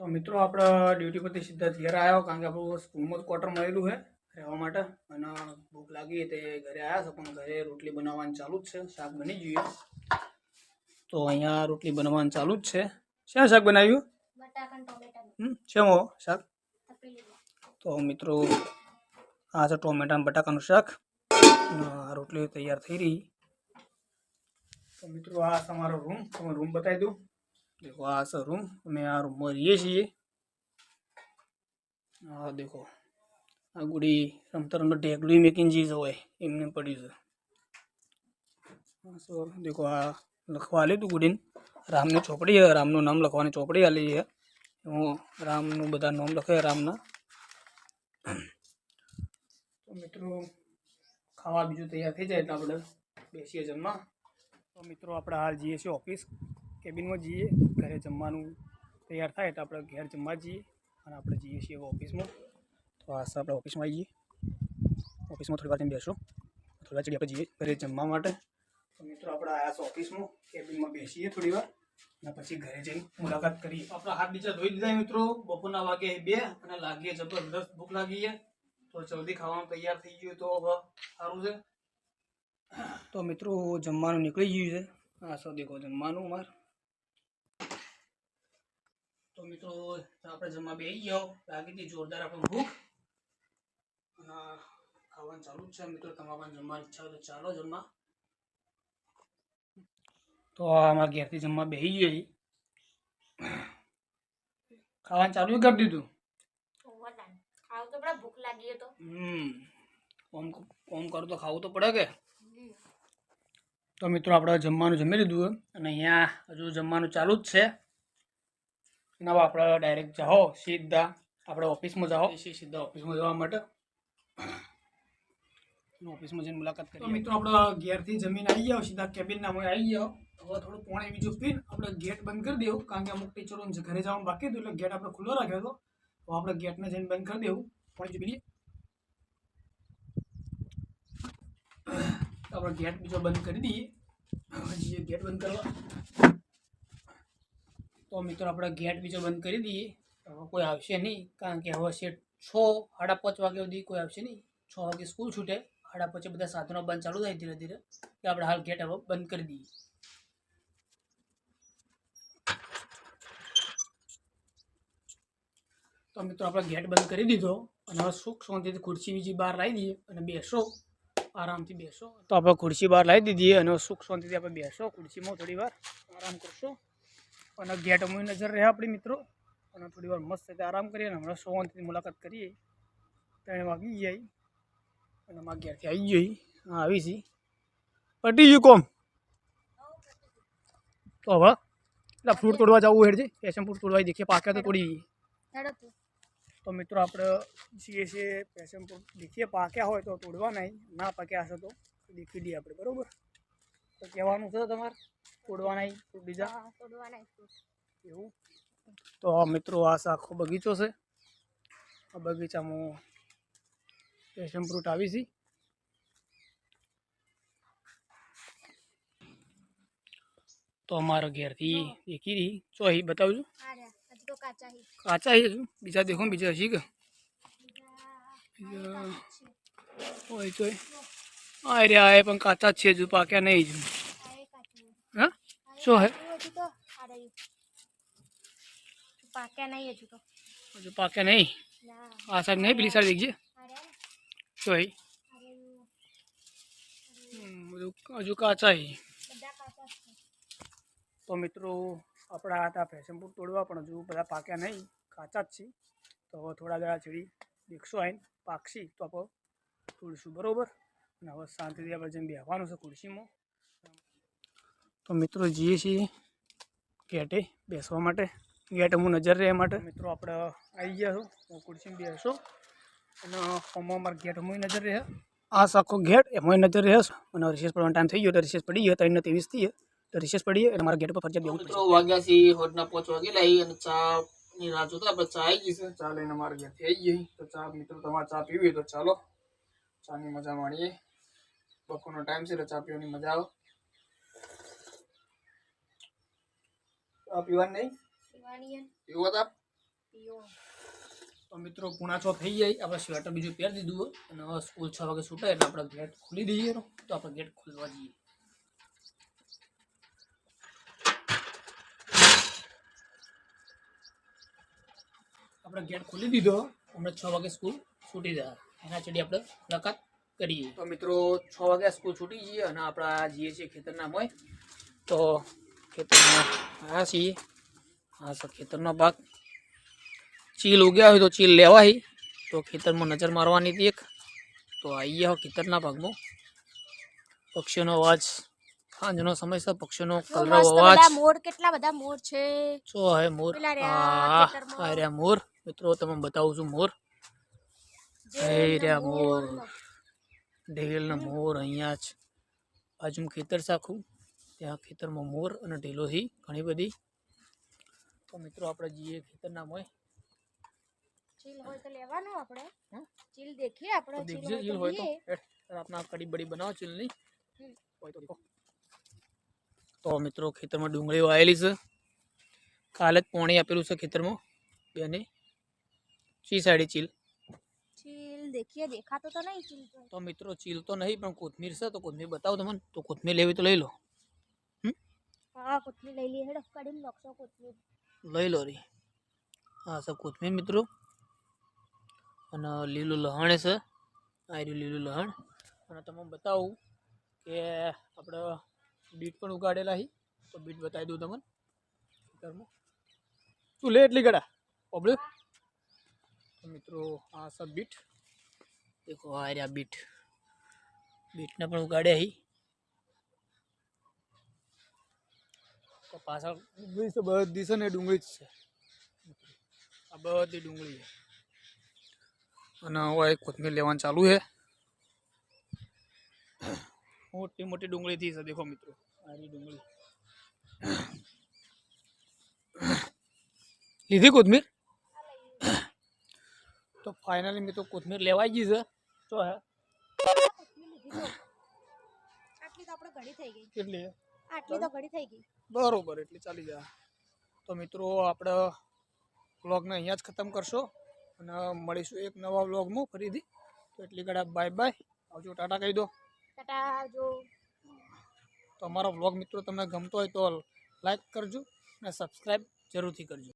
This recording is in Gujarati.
તો મિત્રો આપણે ડ્યુટી પરથી સીધા ઘેર આવ્યો કારણ કે આપણું સ્કૂલમાં જ ક્વાર્ટર મળેલું છે રહેવા માટે. અને ભૂખ લાગી તે ઘરે આવ્યા છે પણ ઘરે રોટલી બનાવવાનું ચાલુ જ છે શાક બની ગયું. તો અહીંયા રોટલી બનાવવાનું ચાલુ જ છે. શેનું શાક બનાવ્યું? શેમો શાક? તો મિત્રો આ છે ટોમેટા અને બટાકાનું શાક. આ રોટલી તૈયાર થઈ રહી. તો મિત્રો આ તમારો રૂમ તમે રૂમ બતાવી દઉં દેખો આ છે રૂમ અમે આ રૂમમાં રહીએ છીએ હા દેખો આ ગુડી રમતા રમતા ઢેકલી મેકિંગ જી હોય એમને પડ્યું છે હા, સો દેખો આ લખવા આલ્યું તું ગુડીને રામની ચોપડી રામનું નામ લખવાની ચોપડી આલી છે હું રામનું બધા નામ લખે રામના તો મિત્રો ખાવા બીજું તૈયાર થઈ જાય એટલે આપણે બેસીએ જમવા તો મિત્રો આપણે હાલ જઈએ છીએ ઓફિસ કેબિનમાં જઈએ ઘરે જમવાનું તૈયાર થાય એટલે આપણે ઘેર જમવા જઈએ અને આપણે જઈએ છીએ હવે ઓફિસમાં તો આ છે આપણે ઓફિસમાં આવીએ ઓફિસમાં થોડી વાર જઈને બેસો થોડી વાર ચડી આપણે જઈએ ઘરે જમવા માટે તો મિત્રો આપણે આવ્યા છે ઓફિસમાં કેબિનમાં બેસીએ થોડી વાર અને પછી ઘરે જઈને મુલાકાત કરીએ આપણા હાથ નીચે ધોઈ દીધા મિત્રો બપોરના વાગે બે અને લાગીએ જબરદસ્ત ભૂખ લાગી છે તો જલ્દી ખાવાનું તૈયાર થઈ ગયું તો હવે સારું છે તો મિત્રો જમવાનું નીકળી ગયું છે આ સૌ દેખો જમવાનું અમાર તો મિત્રો આપણે જમવા બેસી ગયો. લાગી હતી જોરદાર આપણે ભૂખ. અને ખાવાનું ચાલુ જ છે. મિત્રો તમારા પણ જમવાની ઈચ્છા હોય તો ચાલો જમવા. તો અમારા ઘેરથી જમવા બેસી ગયો ખાવાનું ચાલુ કરી દીધું. ભૂખ લાગી તો. હમ. ઓમ ઓમ કરું તો ખાવું તો પડે કે. તો મિત્રો આપણે જમવાનું જમી લીધું. અને અહીંયા હજુ જમવાનું ચાલુ જ છે. અને હવે આપણે ડાયરેક્ટ જાઓ સીધા આપણે ઓફિસમાં જાઓ સીધા ઓફિસમાં જવા માટે ઓફિસમાં જઈને મુલાકાત કરીએ તો મિત્રો આપણે ઘેરથી જમીન આવી જાઓ સીધા કેબિનના અમે આવી જાઓ હવે થોડું પાણી બીજું પીને આપણે ગેટ બંધ કરી દેવું કારણ કે અમુક ટીચરો ઘરે જવાનું બાકી હતું એટલે ગેટ આપણે ખુલ્લો રાખ્યો હતો તો આપણે ગેટને જઈને બંધ કરી દેવું પાણી પી લઈએ તો આપણે ગેટ બીજો બંધ કરી દઈએ હજી ગેટ બંધ કરવા તો મિત્રો આપણે ગેટ બીજો બંધ કરી દઈએ હવે કોઈ આવશે નહીં કારણ કે હવે છે છ સાડા પાંચ વાગ્યા સુધી કોઈ આવશે નહીં છ વાગે સ્કૂલ છૂટે સાડા પાંચે બધા સાધનો બંધ ચાલુ થાય ધીરે ધીરે એટલે આપણે હાલ ગેટ હવે બંધ કરી દઈએ તો મિત્રો આપણે ગેટ બંધ કરી દીધો અને હવે સુખ શાંતિથી ખુરશી બીજી બહાર લાવી દઈએ અને બેસો આરામથી બેસો તો આપણે ખુરશી બહાર લાવી દીધી અને સુખ શાંતિથી આપણે બેસો ખુરશીમાં થોડી વાર આરામ કરશો અને ગેટ અમુક નજર રહે આપણી મિત્રો અને થોડી વાર મસ્ત રીતે આરામ કરીએ અને હમણાં શાંતિથી મુલાકાત કરીએ ત્રણ વાગી જાય અને અમારા ઘેરથી આવી જઈ હા આવી છી પટી ગયું કોમ તો હવે એટલે ફ્રૂટ તોડવા જવું હેડ છે પેશન ફ્રૂટ તોડવા દેખીએ પાક્યા તો તોડી દઈએ હેડો તું તો મિત્રો આપણે છીએ છીએ પેશન ફ્રૂટ દેખીએ પાક્યા હોય તો તોડવા નહીં ના પાક્યા હશે તો દેખી લઈએ આપણે બરોબર તો કહેવાનું છે તમારે તોડવા નહીં ફ્રૂટ બીજા હા તોડવાના fruit. એવું તો આ મિત્રો આ છે આખો બગીચો છે આ બગીચામાં પેશન ફ્રૂટ આવી છે તો અમારા ઘેરથી દેખી રહી ચો અહીં બતાવજો આ રહ્યા હજી તો કાચા હી કાચા છે હજુ બીજા દેખો ને બીજા હજી કે બીજા હોય તો આ રહ્યા એ પણ કાચા જ છે હજુ પાક્યા નહીં હજુ આ એ કાચું હા શું હે હજુ તો આ રહ્યું પાક્યા નહીં હજુ તો હજુ પાક્યા નહીં ના આ સાઈડ નહીં પેલી સાઈડ દેખજે આ રહ્યા ને તો અહીં આ રહ્યું હમ, બધું હજુ કાચા છે બધા કાચા જ છે તો મિત્રો આપણા હતા ફેશન ફૂડ તોડવા પણ હજુ બધા પાક્યા નહીં કાચા જ છે તો હવે થોડા દાડા ચડી દેખશો આવીને પાકશી તો આપણે તોડીશું બરાબર અને હવે શાંતિથી આપણે જેમ બેસવાનું છે ખુરશીમાં. તો મિત્રો જઈએ છીએ ગેટે બેસવા માટે. ગેટ હું નજર રહે માટે. મિત્રો આપણે આવી ગયા છો. ખુરશીમાં બેસો. અને ફોર્મમાં અમારા ગેટ હું નજર રહે. આ આખો ગેટ એમાં નજર રહે. અને રિસેસ પડવાનો ટાઈમ થઈ ગયો. તો રિસેસ પડી ગયો. ત્રણ ત્રેવીસ થઈ તો રિસેસ પડી એટલે મારા ગેટ પર ફરજિયાત બેવું વાગ્યા છે. હોટના પાંચ વાગે લાવી અને ચા ની રાહ જોતા આપણે ચા આવી ગઈ છે. ચા લઈને અમારા ઘેરથી આવી ગઈ. તો ચા મિત્રો તમારે ચા પીવી તો ચાલો. ચાની મજા માણીએ. બપોરનો ટાઈમ છે એટલે ચા પીવાની મજા આવે ચા પીવાની નહીં પીવાની હે. પીવો હતા પીઓ તો મિત્રો પૂણા છ થઈ જાય આપણે સ્વેટર બીજું પહેરી દીધું હોય અને હવે સ્કૂલ છ વાગે છૂટાય એટલે આપણે ગેટ ખોલી દઈએ તો તો આપણે ગેટ ખોલવા જઈએ આપણે ગેટ ખોલી દીધો હમણાં છ વાગે સ્કૂલ છૂટી જાય એના ચડી આપણે મુલાકાત કરીએ. તો મિત્રો છ વાગ્યા સ્કૂલ છૂટી જઈએ અને આપણા જઈએ છીએ ખેતરના મોય. તો ખેતરમાં આ છીએ. હા છે ખેતરનો ભાગ. ચીલ ઉગ્યા હોય તો ચીલ લેવાય. તો ખેતરમાં નજર મારવાની હતી એક. તો આવીએ હો ખેતરના ભાગમાં. પક્ષીઓનો અવાજ સાંજનો સમય છે પક્ષીઓનો કલરવ અવાજ. મોર કેટલા બધા મોર છે? જો હે મોર. આ રહ્યા મોર. મિત્રો તમને બતાવું છું મોર. જે રહ્યા મોર. ઢેલ મોર અહીંયા જ. બાજુમાં ખેતર સાખું ત્યાં ખેતરમાં મોર અને ઢેલોથી ઘણી બધી. તો મિત્રો આપણે જઈએ ખેતરના મોય. ચીલ હોય તો લેવાનું આપણે. ચીલ દેખીએ આપણે ચીલ હોય તો કડી બડી બનાવો ચીલની હોય તો તો મિત્રો ખેતરમાં ડુંગળીઓ આવેલી છે. કાલે જ પાણી આપેલું છે ખેતરમાં. બેને. ચી સાઈડે ચીલ? દેખીએ દેખાતો તો નહીં ચીલ તો. મિત્રો ચીલ તો નહીં પણ કોથમીર છે તો કોથમીર બતાવો તમને. તો કોથમીર લેવી તો લઈ લો. હા કોથમીર લઈ લઈએ. હેડો કડીને નોખશો કોથમીર. લઈ લો રી. હા સર કોથમીર મિત્રો. અને લીલું લહણ છે. આ રહ્યું લીલું લહણ. અને તમને બતાવું કે આપણે બીટ પણ ઉગાડેલા હી. તો બીટ બતાવી દઉં તમને. ખેતરમાં તું લે એટલી ગળા. ઓબળ્યું મિત્રો આ સબ બીટ. દેખો આ રહ્યા બીટ બીટને પણ ઉગાડ્યા હી તો પાછળ ડુંગળી છે બધી છે ને એ ડુંગળી જ છે આ બધી ડુંગળી છે અને હવે કોથમીર લેવાનું ચાલુ છે મોટી મોટી ડુંગળી થી છે દેખો મિત્રો આ રહી ડુંગળી લીધી કોથમીર તો ફાઇનલી મિત્રો કોથમીર લેવાઈ ગઈ છે. તો હે. આટલી તો આપણે ઘડી થઈ ગઈ. કેટલી આટલી તો ઘડી થઈ ગઈ. બરોબર એટલે ચાલી જાય. તો મિત્રો આપણે વ્લોગને અહીંયા જ ખતમ કરશો અને મળીશું એક નવા વ્લોગમાં ફરીથી. તો એટલી ઘડા બાય બાય આવજો ટાટા કહી દો. ટાટા આવજો. તો અમારો વ્લોગ મિત્રો તમને ગમતો હોય તો લાઈક કરજો અને સબસ્ક્રાઈબ જરૂરથી કરજો.